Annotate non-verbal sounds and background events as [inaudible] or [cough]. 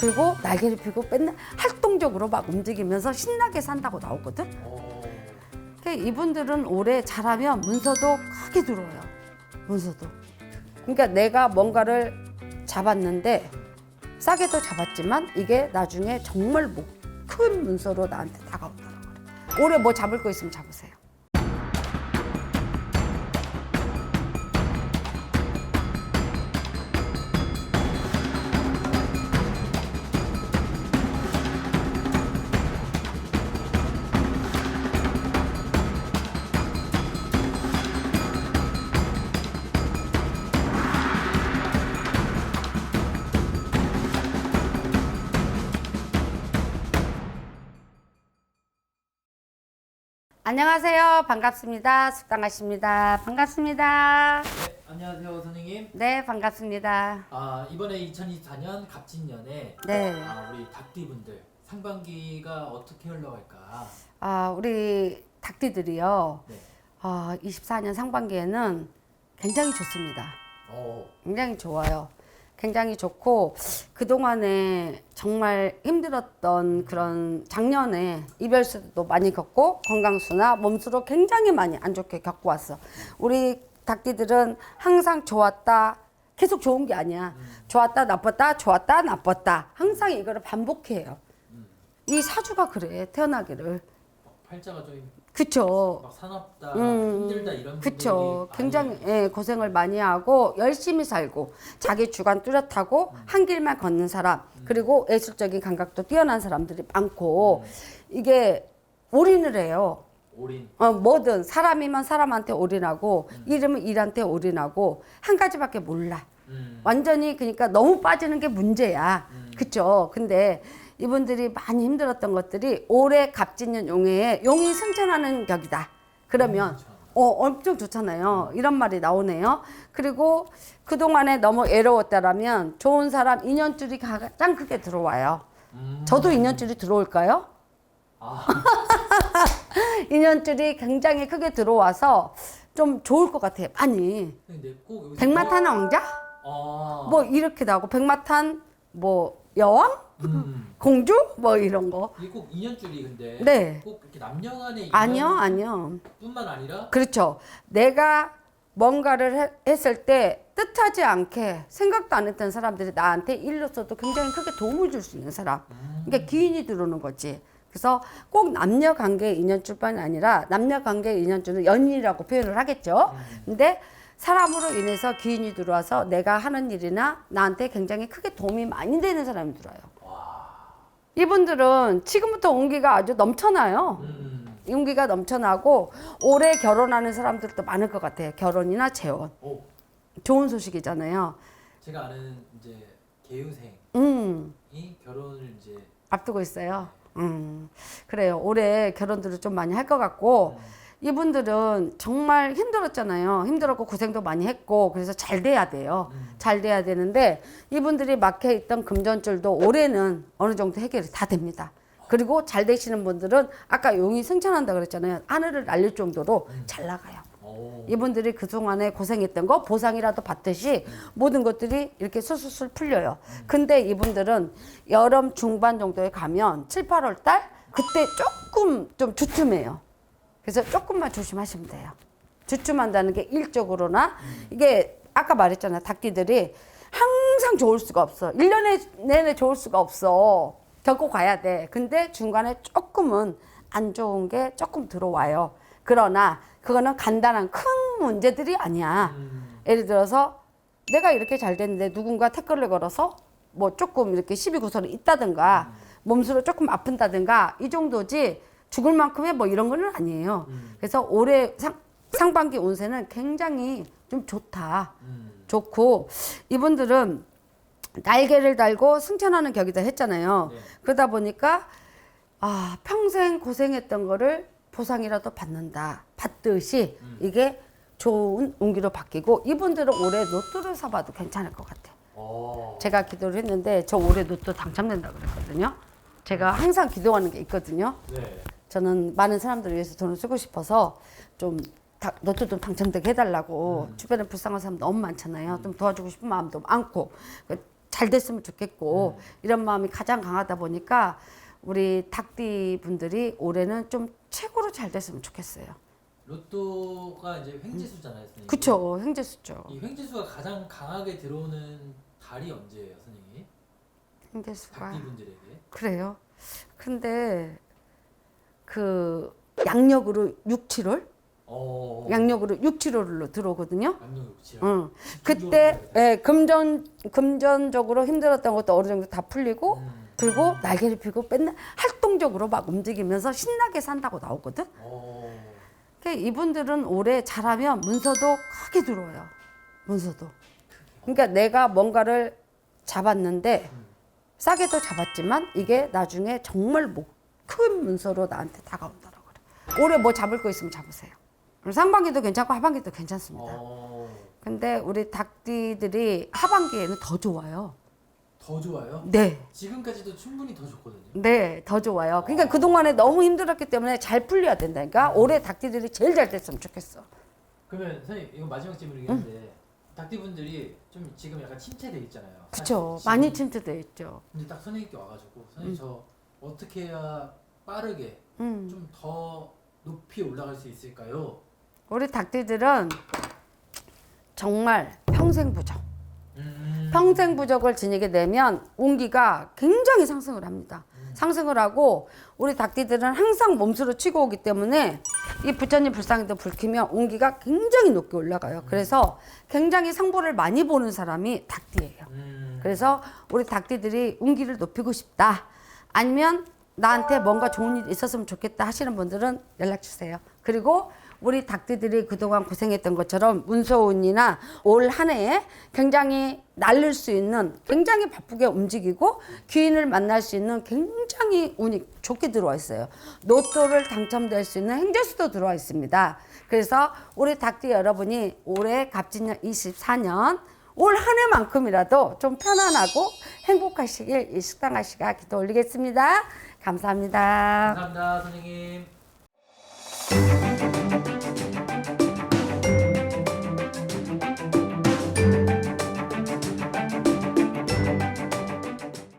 그리고 날개를 펴고 맨날 활동적으로 막 움직이면서 신나게 산다고 나오거든. 어, 그러니까 이분들은 올해 잘하면 문서도 크게 들어와요. 문서도. 그러니까 내가 뭔가를 잡았는데 싸게도 잡았지만 이게 나중에 정말 뭐큰 문서로 나한테 거예요. 올해 뭐 잡을 거 있으면 잡으세요. 안녕하세요. 반갑습니다. 숙당하십니다. 반갑습니다. 네, 안녕하세요 선생님. 네, 반갑습니다. 아 이번에 2024년 갑진년에 네. 아, 우리 닭띠분들 상반기가 어떻게 흘러갈까? 아, 우리 닭띠들이요. 네. 아, 24년 상반기에는 굉장히 좋습니다. 어, 굉장히 좋아요. 굉장히 좋고 그동안에 정말 힘들었던 그런 작년에 이별수도 많이 겪고 건강수나 몸수로 굉장히 많이 안 좋게 겪고 왔어. 우리 닭띠들은 항상 좋았다. 계속 좋은 게 아니야. 좋았다, 나빴다, 좋았다, 나빴다. 항상 이거를 반복해요. 이 사주가 그래, 태어나기를. 팔자가 좀 그쵸. 막 사납다, 음, 힘들다 이런 그쵸. 분들이 굉장히 많이 예, 고생을 많이 하고 열심히 살고 자기 주관 뚜렷하고 한 길만 걷는 사람 그리고 예술적인 감각도 뛰어난 사람들이 많고 이게 올인을 해요. 올인. 어, 뭐든 사람이면 사람한테 올인하고 일이면 일한테 올인하고 한 가지밖에 몰라. 음, 완전히 그러니까 너무 빠지는 게 문제야. 음. 그쵸? 근데 이분들이 많이 힘들었던 것들이 올해 갑진년 용해에 용이 승천하는 격이다. 그러면 그렇죠. 어, 엄청 좋잖아요. 이런 말이 나오네요. 그리고 그동안에 너무 애로웠다라면 좋은 사람 인연줄이 가장 크게 들어와요. 음, 저도 인연줄이 들어올까요? 아, [laughs] 인연줄이 굉장히 크게 들어와서 좀 좋을 것 같아요. 많이. 근데 꼭 여기서 백마탄 왕자? 어, 뭐 이렇게 나오고 백마탄 뭐 여왕? 음, 공주? 뭐 이런 거. 이게 꼭 인연줄이 근데 네. 꼭 이렇게 남녀 간의 아니요, 아니요. 뿐만 아니라 그렇죠. 내가 뭔가를 해- 했을 때 뜻하지 않게 생각도 안 했던 사람들이 나한테 일로서도 굉장히 크게 도움을 줄 수 있는 사람. 음, 그러니까 기인이 들어오는 거지. 그래서 꼭 남녀 관계 인연줄뿐 아니라 남녀 관계 인연줄은 연인이라고 표현을 하겠죠. 근데 사람으로 인해서 기인이 들어와서 내가 하는 일이나 나한테 굉장히 크게 도움이 많이 되는 사람이 들어와요. 이분들은 지금부터 온기가 아주 넘쳐나요. 음, 용기가 넘쳐나고 올해 결혼하는 사람들도 많을 것 같아요. 결혼이나 재혼. 오, 좋은 소식이잖아요. 제가 아는 이제 개유생이 음, 결혼을 이제 앞두고 있어요. 음, 그래요. 올해 결혼들을 좀 많이 할 것 같고, 이분들은 정말 힘들었잖아요. 힘들었고 고생도 많이 했고, 그래서 잘 돼야 돼요. 잘 돼야 되는데, 이분들이 막혀 있던 금전줄도 올해는 어느 정도 해결이 다 됩니다. 그리고 잘 되시는 분들은 아까 용이 승천한다 그랬잖아요. 하늘을 날릴 정도로 잘 나가요. 오, 이분들이 그동안에 고생했던 거 보상이라도 받듯이 모든 것들이 이렇게 술술술 풀려요. 근데 이분들은 여름 중반 정도에 가면 7, 8월 달 그때 조금 좀 주춤해요. 그래서 조금만 조심하시면 돼요. 주춤한다는 게 일적으로나 이게 아까 말했잖아요. 닭띠들이 항상 좋을 수가 없어. 1년에 내내 좋을 수가 없어. 겪고 가야 돼. 근데 중간에 조금은 안 좋은 게 조금 들어와요. 그러나 그거는 간단한 큰 문제들이 아니야. 음, 예를 들어서 내가 이렇게 잘 됐는데 누군가 태클을 걸어서 뭐 조금 이렇게 시비 구설이 있다든가 몸수로 조금 아픈다든가 이 정도지 죽을 만큼의 뭐 이런 거는 아니에요. 음. 그래서 올해 상, 상반기 운세는 굉장히 좀 좋다. 음, 좋고 이분들은 날개를 달고 승천하는 격이다 했잖아요. 네. 그러다 보니까 아 평생 고생했던 거를 보상이라도 받는다 받듯이 이게 좋은 운기로 바뀌고 이분들은 올해 로또를 사봐도 괜찮을 것 같아요. 어, 제가 기도를 했는데 저 올해 로또 당첨된다 그랬거든요. 제가 항상 기도하는 게 있거든요. 네, 저는 많은 사람들을 위해서 돈을 쓰고 싶어서 좀 다, 로또 좀 당첨되게 해달라고 주변에 불쌍한 사람 너무 많잖아요. 좀 도와주고 싶은 마음도 많고 그잘 됐으면 좋겠고 이런 마음이 가장 강하다 보니까 우리 닭띠 분들이 올해는 좀 최고로 잘 됐으면 좋겠어요. 로또가 이제 횡재수잖아요, 선생님. 그쵸, 행재수죠. 이 횡재수가 가장 강하게 들어오는 달이 언제예요, 선생님? 행재수가 닭띠 분들에게. 그래요. 근데 그 양력으로 6, 7월, 어. 양력으로 6, 7월로 들어오거든요. 양력 육칠. 응. 그때 예, 금전 금전적으로 힘들었던 것도 어느 정도 다 풀리고 음. 그리고 날개를 펴고 맨날 활동적으로 막 움직이면서 신나게 산다고 나오거든. 어. 그러니까 이분들은 올해 잘하면 문서도 크게 들어와요. 문서도. 그러니까 내가 뭔가를 잡았는데 싸게도 잡았지만 이게 나중에 정말 뭐 큰 문서로 나한테 다가온다라고 그래. 올해 뭐 잡을 거 있으면 잡으세요. 상반기도 괜찮고 하반기도 괜찮습니다. 어. 근데 우리 닭띠들이 하반기에는 더 좋아요. 더 좋아요? 네. 지금까지도 충분히 더 좋거든요. 네, 더 좋아요. 그러니까 그동안에 너무 힘들었기 때문에 잘 풀려야 된다니까. 올해 닭띠들이 제일 잘 됐으면 좋겠어. 그러면 선생님 이거 마지막 질문이긴 한데 닭띠 분들이 좀 지금 약간 침체돼 있잖아요. 사실 많이. 침투돼 있죠. 근데 딱 선생님께 와가지고 선생님 저 어떻게 해야 빠르게 음. 좀 더 높이 올라갈 수 있을까요? 우리 닭띠들은 정말 평생 부적. 음. 평생 부적을 지니게 되면 운기가 굉장히 상승을 합니다. 상승을 하고 우리 닭띠들은 항상 몸수로 치고 오기 때문에 이 부처님 불상에도 불키면 운기가 굉장히 높게 올라가요. 그래서 굉장히 상보를 많이 보는 사람이 닭띠예요. 음. 그래서 우리 닭띠들이 운기를 높이고 싶다. 아니면 나한테 뭔가 좋은 일이 있었으면 좋겠다 하시는 분들은 연락 주세요. 그리고 우리 닭띠들이 그동안 고생했던 것처럼 문서운이나 올 한 해에 굉장히 날릴 수 있는 굉장히 바쁘게 움직이고 귀인을 만날 수 있는 굉장히 운이 좋게 들어와 있어요. 로또를 당첨될 수 있는 행재수도 들어와 있습니다. 그래서 우리 닭띠 여러분이 올해 갑진년 24년 올 한 해만큼이라도 좀 편안하고 행복하시길 이 식당 아씨가 기도 올리겠습니다. 감사합니다. 감사합니다, 선생님.